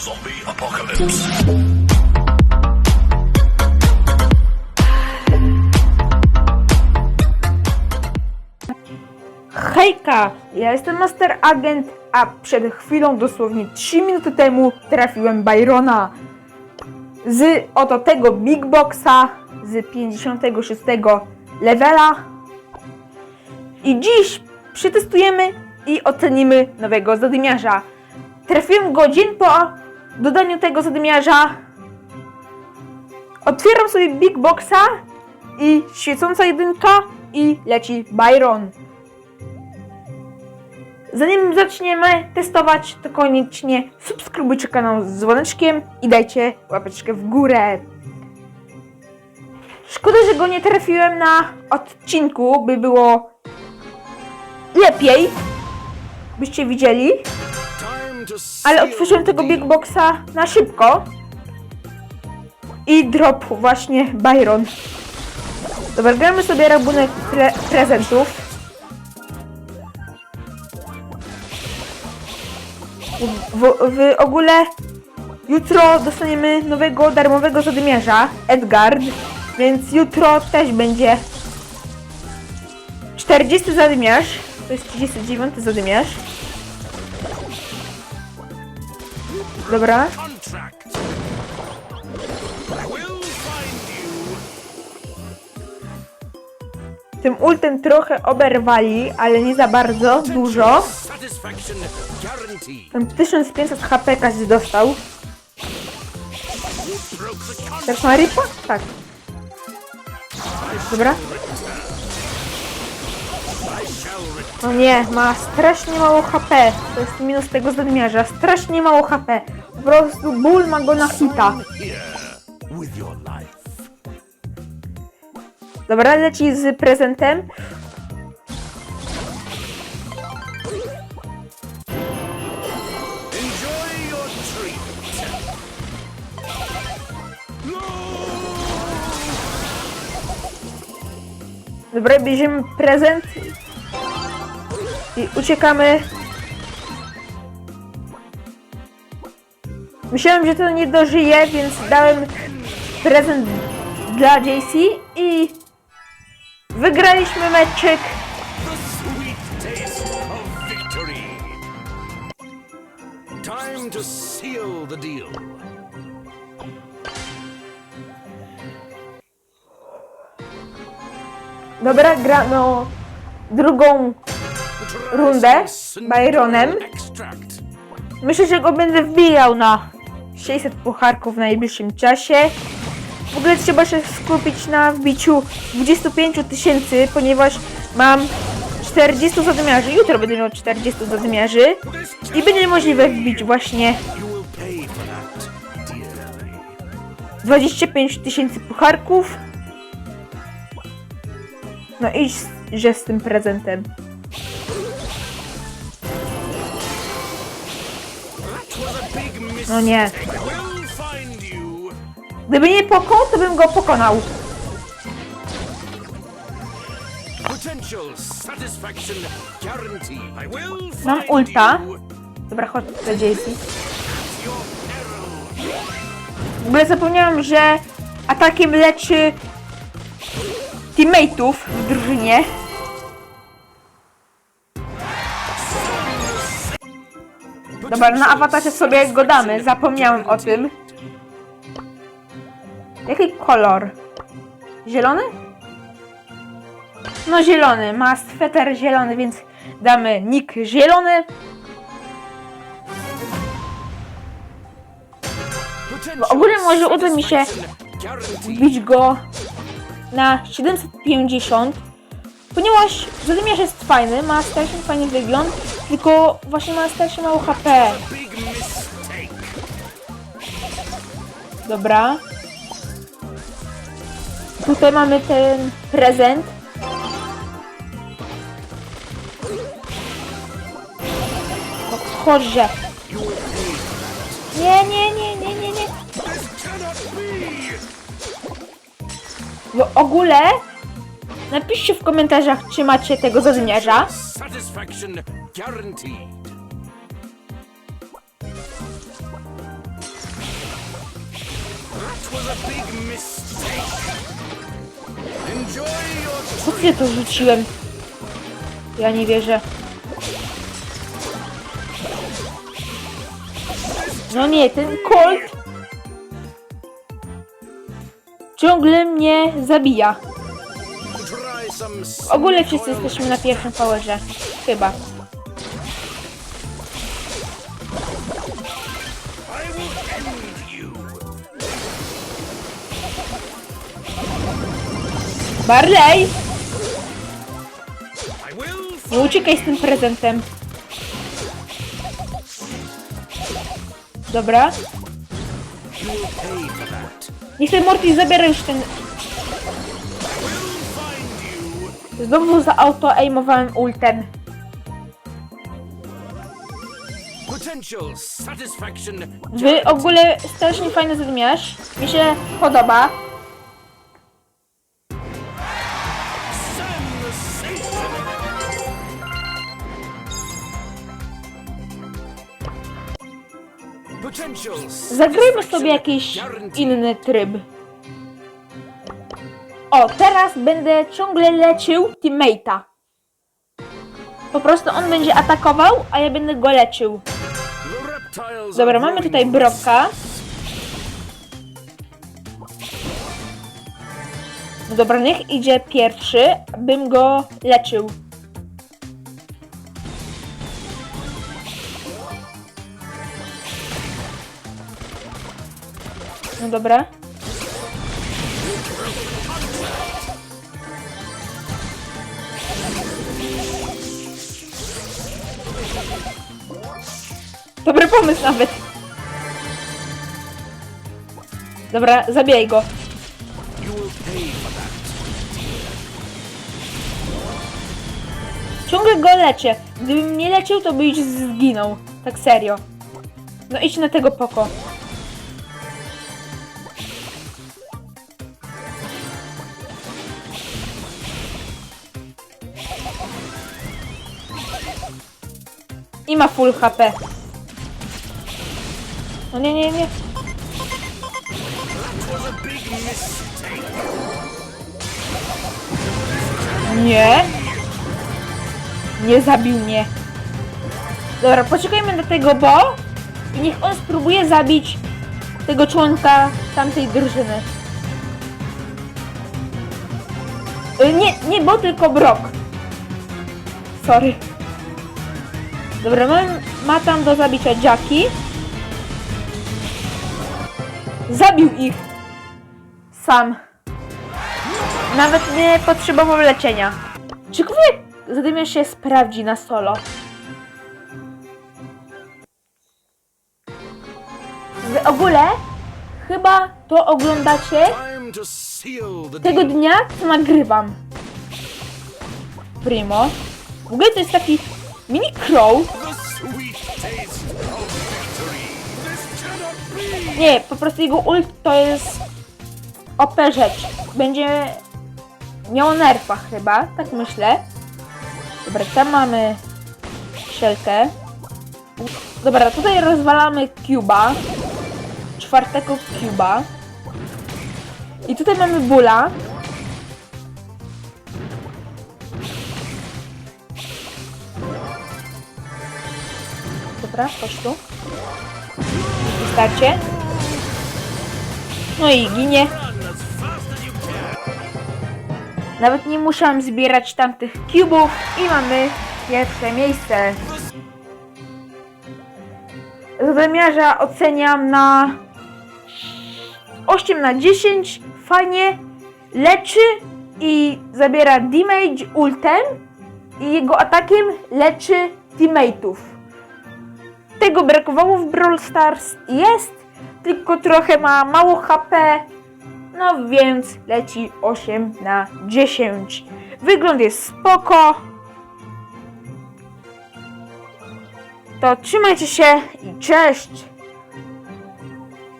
Zombie apocalypse. Hejka, ja jestem Master Agent, a przed chwilą, dosłownie 3 minuty temu, trafiłem Byrona z oto tego Big Boxa z 56 levela. I dziś przetestujemy i ocenimy nowego zadymiarza. Trafiłem go dzień po dodaniu tego zadymiarza. Otwieram sobie Big Boxa i świecąca jedynka i leci Byron. Zanim zaczniemy testować, to koniecznie subskrybujcie kanał z dzwoneczkiem i dajcie łapeczkę w górę. Szkoda, że go nie trafiłem na odcinku, by było lepiej, byście widzieli, ale otworzyłem tego. Big Boxa na szybko i drop właśnie Byron. Dobra, gramy sobie rabunek pre prezentów. W, w ogóle jutro dostaniemy nowego darmowego zadymiarza, Edgard, więc jutro też będzie 40 zadymiarz, to jest 39 zadymiarz. Dobra, tym ultem trochę oberwali, ale nie za bardzo, dużo. Tam 1500 HP każdy dostał. Teraz ma ripa? Tak. Dobra. No nie, ma strasznie mało HP. To jest minus tego zadmiarza. Strasznie mało HP. Po prostu ból ma go na hita. Dobra, leci z prezentem. Dobra, bierzemy prezent. I uciekamy. Myślałem, że to nie dożyje, więc dałem prezent dla JC i wygraliśmy meczek. Time to seal the deal. Dobra, grano drugą rundę Byronem. Myślę, że go będę wbijał na 600 pucharków w najbliższym czasie. W ogóle trzeba się skupić na wbiciu 25 tysięcy, ponieważ mam 40 zadymiarzy. Jutro będę miał 40 zadymiarzy i będzie możliwe wbić właśnie You will pay for that dearly. 25 tysięcy pucharków. No i z- że z tym prezentem. No nie. Gdyby nie pokon, to bym go pokonał. Mam ulta. Dobra, chodź do JC. W ogóle zapomniałam, że atakiem leczy teammateów w drużynie. Dobra, na awatarze sobie go damy. Zapomniałem o tym. Jaki kolor? Zielony? No zielony. Ma sweter zielony, więc damy nick zielony. Potential ogóle może uda mi się wbić go na 750, ponieważ Wladimir jest fajny, ma strasznie fajny wygląd, tylko właśnie ma strasznie mało HP. Dobra. Tutaj mamy ten prezent. Chodźże. Nie, nie, nie, nie, nie, nie. W ogóle napiszcie w komentarzach, czy macie tego zadymiarza. Satisfaction guaranteed. was a big mistake. Enjoy your Po co ja to rzuciłem? Ja nie wierzę. No nie, ten Colt ciągle mnie zabija. Ogóle wszyscy jesteśmy na pierwszym powerze. Chyba. Barley! Nie uciekaj z tym prezentem. Dobra. Niech ten Morty zabiera już ten... Znowu za auto aimowałem ultem. Wy ogóle strasznie fajny zadmiarz. Mi się podoba. Zagrajmy sobie jakiś inny tryb. O, teraz będę ciągle leczył teammate'a. Po prostu on będzie atakował, a ja będę go leczył. Dobra, mamy tutaj Broka. No dobra, niech idzie pierwszy, bym go leczył. No dobra. Dobry pomysł nawet. Dobra, zabijaj go. Ciągle go leczę. Gdybym nie leczył, to by już zginął. Tak serio. No idź na tego poko. I ma full HP. No nie, nie, nie. Nie. Nie zabił mnie. Dobra, poczekajmy na tego Bo i niech on spróbuje zabić tego członka tamtej drużyny. Y, Nie, nie Bo, tylko Brock. Sorry. Dobra, ma, ma tam do zabicia Jacki. Zabił ich. Sam. Nawet nie potrzebował leczenia. Ciekawe, jak zadymiarz się sprawdzi na solo. W ogóle, chyba to oglądacie tego dnia, co nagrywam. Primo. W ogóle to jest taki mini crow. Nie, po prostu jego ult to jest OP rzecz. Będzie miał nerfa chyba, tak myślę. Dobra, tam mamy szelkę. Dobra, tutaj rozwalamy Cuba. Czwartego Cuba. I tutaj mamy Bula. Dobra, chodź tu. Wystarczy. No i ginie. Nawet nie musiałam zbierać tamtych cubów i mamy pierwsze miejsce. Zadymiarza oceniam na 8 na 10. Fajnie leczy i zabiera damage ultem i jego atakiem leczy teammateów. Tego brakowało w Brawl Stars. Jest, tylko trochę ma mało HP. No więc leci 8 na 10. Wygląd jest spoko. To trzymajcie się i cześć!